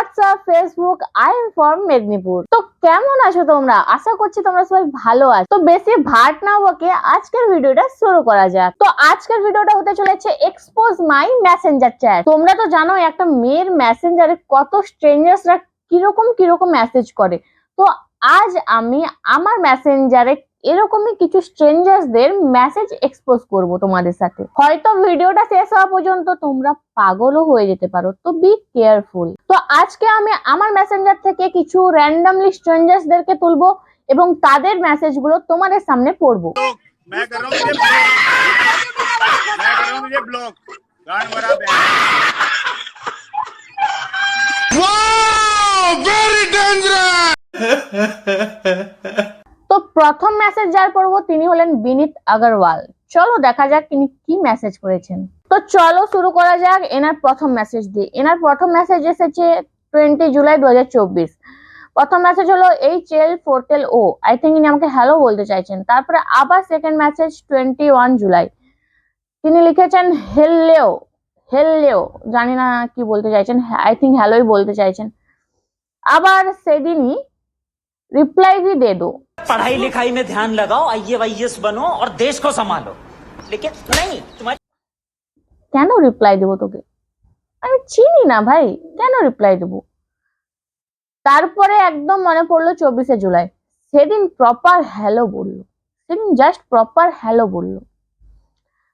WhatsApp Facebook I am from Medinipur তো কেমন আছো তোমরা? আশা করছি তোমরা সবাই ভালো আছো। তো বেশি ভাট না বকে আজকের ভিডিওটা শুরু করা যাক। তো আজকের ভিডিওটা হতে চলেছে এক্সপোজ মাই মেসেঞ্জার চ্যাট তোমরা তো জানো একটা মেয়ের মেসেঞ্জারে কত স্ট্রেঞ্জার্সরা কীরকম কীরকম মেসেজ করে। তো আজ আমি আমার মেসেঞ্জারে এরকমই কিছু স্ট্রেঞ্জার্সদের মেসেজ এক্সপোজ করব তোমাদের সাথে। হয়তো ভিডিওটা শেষ হওয়া পর্যন্ত তোমরা পাগলও হয়ে যেতে পারো, তো বি কেয়ারফুল তো আজকে আমি আমার মেসেঞ্জার থেকে কিছু র্যান্ডামলি স্ট্রেঞ্জার্সদেরকে তুলবো এবং তাদের মেসেজগুলো তোমাদের সামনে পড়ব। Wow! Very dangerous! প্রথম মেসেজ যার পড়ব তিনি হলেন বিনীত আগরওয়াল। চলো দেখা যাক তিনি কি মেসেজ করেছেন। তো চলো শুরু করা যাক এনার প্রথম মেসেজ দিয়ে। এনার প্রথম মেসেজ এসেছে টোয়েন্টি জুলাই দু হাজার চব্বিশ। প্রথম মেসেজ হলো H L four L O I think ইনি আমাকে হ্যালো বলতে চাইছেন। তারপরে আবার second message twenty one July. তিনি লিখেছেন হেললেও হেললেও জানি না কি বলতে চাইছেন। আই থিঙ্ক হ্যালোই বলতে চাইছেন। আবার সেদিনই রিপ্লাই भी दे दो पढ़ाई लिखाई में ध्यान लगाओ आइए वाईएस बनो और देश को संभालो लेकिन नहीं तुम्हारी কেন রিপ্লাই দেবো তোকে আমি চিনি না ভাই কেন রিপ্লাই দেবো তারপরে একদম মনে পড়লো চব্বিশে জুলাই সেদিন প্রপার হ্যালো বললো সেদিন জাস্ট প্রপার হ্যালো বললো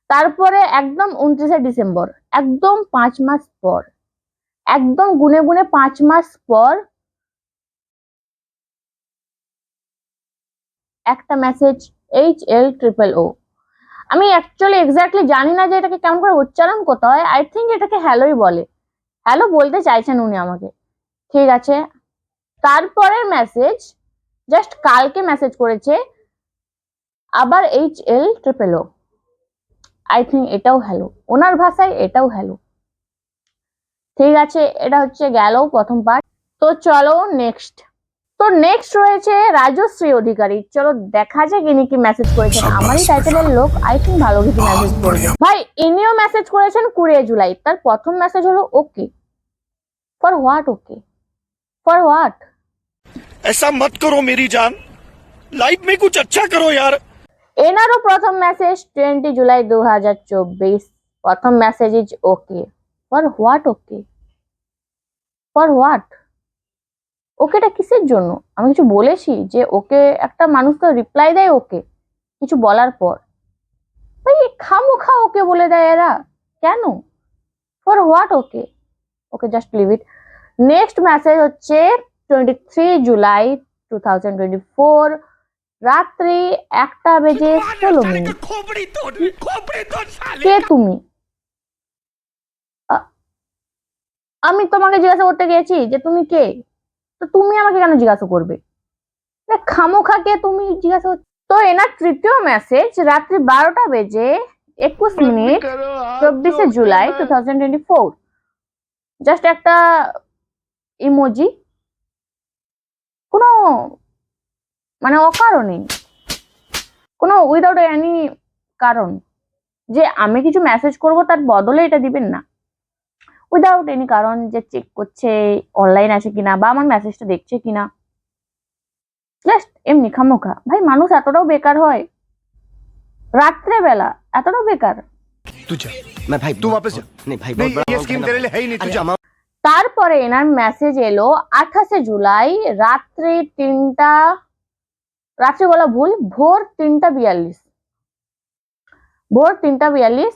তারপরে একদম উনত্রিশে ডিসেম্বর একদম পাঁচ মাস পর একদম গুনে গুনে পাঁচ মাস পর একটা message H L triple O আমি অ্যাকচুয়ালি এক্স্যাক্টলি জানি না যে এটাকে কেমন করে উচ্চারণ করতে হয়। আই থিঙ্ক এটাকে হ্যালোই বলে। হ্যালো বলতে চাইছেন উনি আমাকে। ঠিক আছে? তারপরের মেসেজ জাস্ট কালকে মেসেজ করেছে, আবার H L triple O I think এটাও হ্যালো ওনার ভাষায় এটাও হ্যালো ঠিক আছে? এটা হচ্ছে গেল প্রথম পার্ট তো চলো নেক্সট তো নেক্সট রয়েছে রাজশ্রী অধিকারী চলো দেখা যাক ইনি কি মেসেজ করেছেন আমারই টাইটেলের লোক আই থিঙ্ক ভালো কিছু মেসেজ করবে ভাই ইনিও মেসেজ করেছেন কুড়ি জুলাই তার প্রথম মেসেজ হলো okay for what okay for what ऐसा मत करो मेरी जान लाइफ में कुछ अच्छा करो यार এনারও প্রথম মেসেজ টোয়েন্টি জুলাই দু হাজার চব্বিশ প্রথম message is okay for what okay for what ওকেটা কিসের জন্য? আমি কিছু বলেছি যে ওকে একটা মানুষ তো রিপ্লাই দেয় ওকে কিছু বলার পর। ভাই খামোখা ওকে বলে দেয় এরা। কেন? For what okay? Okay just leave it next message হচ্ছে twenty three July two thousand twenty four রাত্রি একটা বেজে ষোলো কে তুমি? আমি তোমাকে জিজ্ঞাসা করতে গেছি যে তুমি কে? তো তুমি আমাকে কেন জিজ্ঞাসা করবে? আরে খামোখা কে তুমি জিজ্ঞাসা তো এনার তৃতীয় মেসেজ রাত্রি বারোটা বেজে একুশ মিনিট চব্বিশে July two thousand twenty four just একটা ইমোজি কোনো মানে অকারণে কোনো উইদাউট এনি কারণ। যে আমি কিছু মেসেজ করব তার বদলে এটা দিবেন না। উইদাউট এনি কারণ যে চেক করছে অনলাইন আছে কিনা বা আমার মেসেজটা দেখছে কিনা। জাস্ট এমনি খামোখা। ভাই মানুষ এতটাও বেকার হয়। রাত্রেবেলা এতটাও বেকার। তারপরে এনার মেসেজ এলো আঠাশে জুলাই রাত্রে তিনটা রাত্রে বলা ভুল ভোর তিনটা বিয়াল্লিশ। ভোর তিনটা বিয়াল্লিশ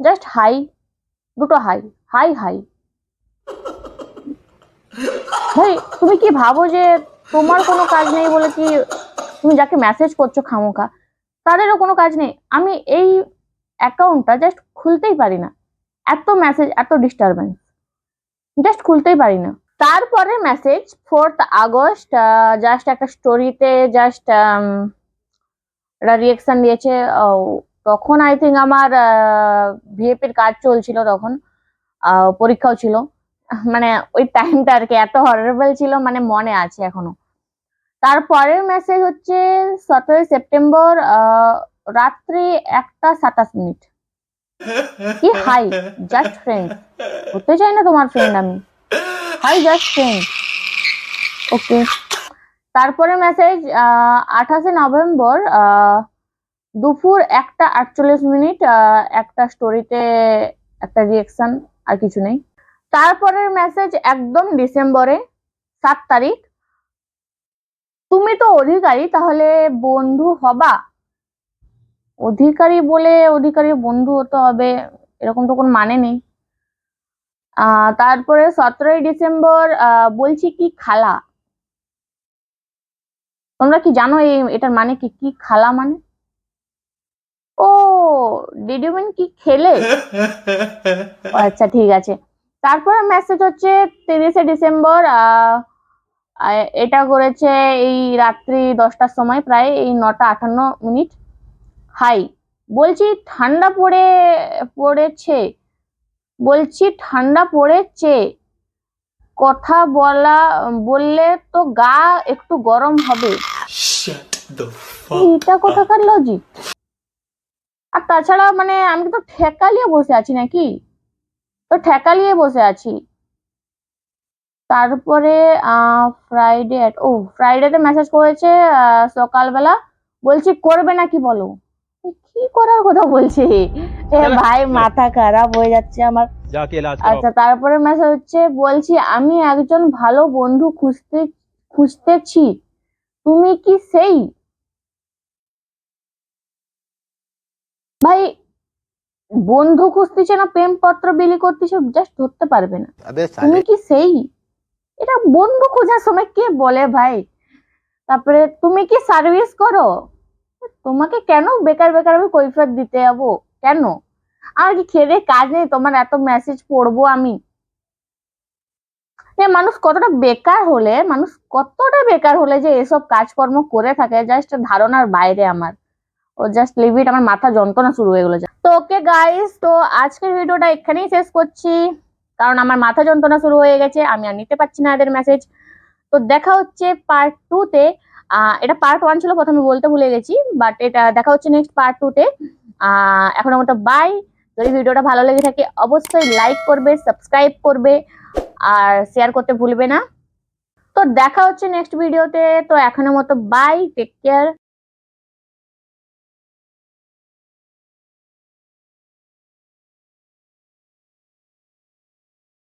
জাস্ট হাই দুটো হাই হাই হাই। ভাই তুমি কি ভাবো যে তোমার কোনো কাজ নেই বলে কি তুমি যাকে মেসেজ করছ খামোখা, তাদেরও কোনো কাজ নেই? আমি এই অ্যাকাউন্টটা জাস্ট খুলতেই পারি না। এত মেসেজ এত ডিস্টারবেন্স জাস্ট খুলতেই পারি না। তারপরে মেসেজ ফোর্থ আগস্ট জাস্ট একটা স্টোরিতে জাস্ট একটা রিয়েকশন দিয়েছে তখন আই থিঙ্ক আমার ভিএপির কাজ চলছিল তখন। পরীক্ষাও ছিল। মানে ওই টাইমটা আর কি এত হরেবল ছিল মানে মনে আছে এখনও। তারপরের মেসেজ হচ্ছে সতেরোই সেপ্টেম্বর রাত্রি একটা সাতাশ মিনিট। কি হাই জাস্ট ফ্রেন্ড হতে চাই না তোমার ফ্রেন্ড আমি। হাই জাস্ট ফ্রেন্ড ওকে তারপরে মেসেজ আঠাশে নভেম্বর আহ, দুপুর একটা আটচল্লিশ মিনিট একটা স্টোরিতে একটা রিয়েকশন আর কিছু নেই। তারপরের মেসেজ একদম ডিসেম্বরে সাত তারিখ। তুমি তো অধিকারী, তাহলে বন্ধু হবা? অধিকারী বলে অধিকারী বন্ধু হতে হবে, এরকম তো কোনো মানে নেই। তারপরে সতেরোই ডিসেম্বর বলছি কি খালা? তোমরা কি জানো এই, এটার মানে কি? কি খালা মানে? ও ডিড ইউ মিন কি খেলে? আচ্ছা ঠিক আছে। তারপরে মেসেজ হচ্ছে তিরিশে ডিসেম্বর এটা করেছে এই রাত্রি দশটার সময় প্রায় এই নটা আটান্ন মিনিট। হাই বলছি ঠান্ডা পড়ে পড়েছে। বলছি ঠান্ডা পড়েছে। কথা বলা বললে তো গা একটু গরম হবে। এটা কোথাকার লজিক তাছাড়া মানে আমি তো ঠেকালিয়ে বসে আছি নাকি? তো ঠেকালিয়ে বসে আছি। তারপরে ফ্রাইডে ও ফ্রাইডেতে মেসেজ করেছে সকালবেলা। বলছি করবে নাকি বলো? কি করার কথা বলছে? ভাই মাথা খারাপ হয়ে যাচ্ছে আমার। আচ্ছা তারপরে মেসেজ হচ্ছে বলছি আমি একজন ভালো বন্ধু খুঁজতে খুঁজতেছি। তুমি কি সেই ভাই বন্ধু খুঁজতেছে না প্রেমপত্র বিলি করতেছে জাস্ট ধরতে পারবে না। তুমি কি সেই? এটা বন্ধু খোঁজার সময় কে বলে ভাই? তারপরে তুমি কি সার্ভিস করো? তোমাকে কেন বেকার বেকার আমি কৈফিয়ত দিতে যাব কেন? আর কি খেয়ে কাজ নেই? তোমার এত মেসেজ পড়ব আমি। মানুষ কতটা বেকার হলে মানুষ কতটা বেকার হলে যে এসব কাজকর্ম করে থাকে জাস্ট ধারণার বাইরে আমার। ও জাস্ট লিভিট আমার মাথা যন্ত্রণা শুরু হয়ে গেলো তো ওকে গাইস তো আজকের ভিডিওটা এখানেই শেষ করছি। কারণ আমার মাথা যন্ত্রণা শুরু হয়ে গেছে আমি আর নিতে পারছি না এদের মেসেজ তো দেখা হচ্ছে পার্ট টু তে। এটা পার্ট ওয়ান ছিল প্রথমে বলতে ভুলে গেছি বাট এটা দেখা হচ্ছে নেক্সট পার্ট টু তে। আহ, এখনও মতো বাই যদি ভিডিওটা ভালো লেগে থাকে অবশ্যই লাইক করবে সাবস্ক্রাইব করবে আর শেয়ার করতে ভুলবে না। তো দেখা হচ্ছে নেক্সট ভিডিওতে তো এখনও মতো বাই টেক কেয়ার